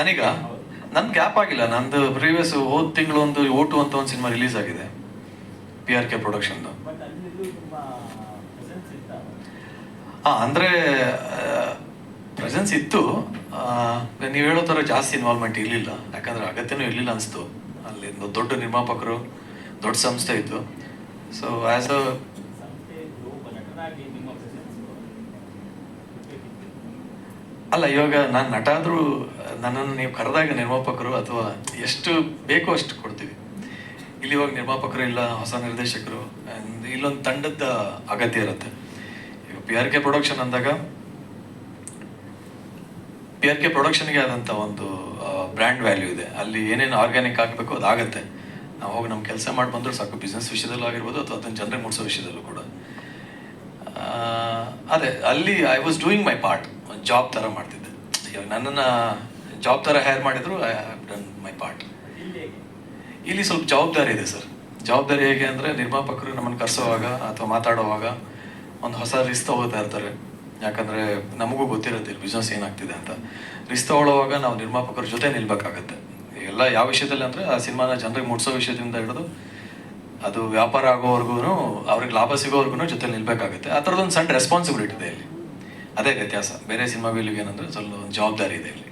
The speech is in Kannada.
ನನಗ? ನನ್ ಗ್ಯಾಪ್ ಆಗಿಲ್ಲ. ನಂದು ಪ್ರೀವಿಯಸ್ ಹೋದ ತಿಂಗಳು ಒಂದು ಓಟು ಅಂತ ಒಂದು ಸಿನಿಮಾ ರಿಲೀಸ್ ಆಗಿದೆ. ಪಿ ಆರ್ ಕೆ ಪ್ರೊಡಕ್ಷನ್ದು ಬಟ್ ಅಂದರೆ ತುಂಬಾ ಪ್ರೆಸೆನ್ಸ್ ಇತ್ತ? ಹಾ ಅಂದ್ರೆ ಪ್ರೆಸೆನ್ಸ್ ಇತ್ತು. ನೀವು ಹೇಳೋ ಥರ ಜಾಸ್ತಿ ಇನ್ವಾಲ್ವ್ಮೆಂಟ್ ಇರಲಿಲ್ಲ. ಯಾಕಂದ್ರೆ ಅಗತ್ಯನೂ ಇರಲಿಲ್ಲ ಅನಿಸ್ತು. ಅಲ್ಲಿ ಒಂದು ದೊಡ್ಡ ನಿರ್ಮಾಪಕರು ದೊಡ್ಡ ಸಂಸ್ಥೆ ಇತ್ತು. ಸೊ ಆ್ಯಸ್ ಅ ಸಂಸ್ಥೆ ಒಬ್ಬ ನಟನಾಗಿ ನಿಮ್ಮ ಪ್ರೆಸೆನ್ಸ್ ಅಲ್ಲ, ಇವಾಗ ನಾನು ನಟ ಆದರೂ ನನ್ನನ್ನು ನೀವು ಕರೆದಾಗ ನಿರ್ಮಾಪಕರು ಅಥವಾ ಎಷ್ಟು ಬೇಕೋ ಅಷ್ಟು ಕೊಡ್ತೀವಿ. ಇಲ್ಲಿ ಇವಾಗ ನಿರ್ಮಾಪಕರು ಇಲ್ಲ, ಹೊಸ ನಿರ್ದೇಶಕರು ಇಲ್ಲೊಂದು ತಂಡದ ಅಗತ್ಯ ಇರುತ್ತೆ. ಈಗ ಪಿ ಆರ್ ಕೆ ಪ್ರೊಡಕ್ಷನ್ ಅಂದಾಗ ಪಿ ಆರ್ ಕೆ ಪ್ರೊಡಕ್ಷನ್ಗೆ ಆದಂಥ ಒಂದು ಬ್ರ್ಯಾಂಡ್ ವ್ಯಾಲ್ಯೂ ಇದೆ. ಅಲ್ಲಿ ಏನೇನು ಆರ್ಗ್ಯಾನಿಕ್ ಆಗಬೇಕು ಅದಾಗತ್ತೆ ನಾವು ಹೋಗಿ ನಮ್ಮ ಕೆಲಸ ಮಾಡಿ ಬಂದರೂ ಸಾಕು ಬಿಸ್ನೆಸ್ ವಿಷಯದಲ್ಲೂ ಆಗಿರ್ಬೋದು ಅಥವಾ ಅದನ್ನು ಜನರಿಗೆ ಮೂಡಿಸೋ ವಿಷಯದಲ್ಲೂ ಕೂಡ. ಅದೇ, ಅಲ್ಲಿ I was doing my part job ಥರ ಮಾಡ್ತಿದ್ದೆ. ಇವಾಗ ನನ್ನನ್ನು ಜಾಬ್ ಥರ ಹೈರ್ ಮಾಡಿದ್ರು I have done my part ಇಲ್ಲಿ ಸ್ವಲ್ಪ ಜವಾಬ್ದಾರಿ ಇದೆ ಸರ್. ಜವಾಬ್ದಾರಿ ಹೇಗೆ ಅಂದರೆ, ನಿರ್ಮಾಪಕರು ನಮ್ಮನ್ನು ಕರೆಸೋವಾಗ ಅಥವಾ ಮಾತಾಡುವಾಗ ಒಂದು ಹೊಸ ರಿಸ್ ತಗೋತಾ ಇರ್ತಾರೆ. ಯಾಕಂದರೆ ನಮಗೂ ಗೊತ್ತಿರುತ್ತೆ ಬಿಸ್ನೆಸ್ ಏನಾಗ್ತಿದೆ ಅಂತ. ರಿಸ್ ತಗೊಳ್ಳೋವಾಗ ನಾವು ನಿರ್ಮಾಪಕರ ಜೊತೆ ನಿಲ್ಬೇಕಾಗತ್ತೆ. ಎಲ್ಲ ಯಾವ ವಿಷಯದಲ್ಲಿ ಅಂದರೆ, ಆ ಸಿನಿಮಾನ ಜನರಿಗೆ ಮುಟ್ಸೋ ವಿಷಯದಿಂದ ಹಿಡಿದು ಅದು ವ್ಯಾಪಾರ ಆಗೋವರೆಗೂ ಅವ್ರಿಗೆ ಲಾಭ ಸಿಗೋವರೆಗೂ ಜೊತೆ ನಿಲ್ಬೇಕಾಗುತ್ತೆ. ಆ ಥರದೊಂದು ಸಣ್ಣ ರೆಸ್ಪಾನ್ಸಿಬಿಲಿಟಿ ಇದೆ ಇಲ್ಲಿ. ಅದೇ ವ್ಯತ್ಯಾಸ. ಬೇರೆ ಸಿನಿಮಾಗಳಿಗೇನಂದರೆ ಸ್ವಲ್ಪ ಜವಾಬ್ದಾರಿ ಇದೆ ಇಲ್ಲಿ.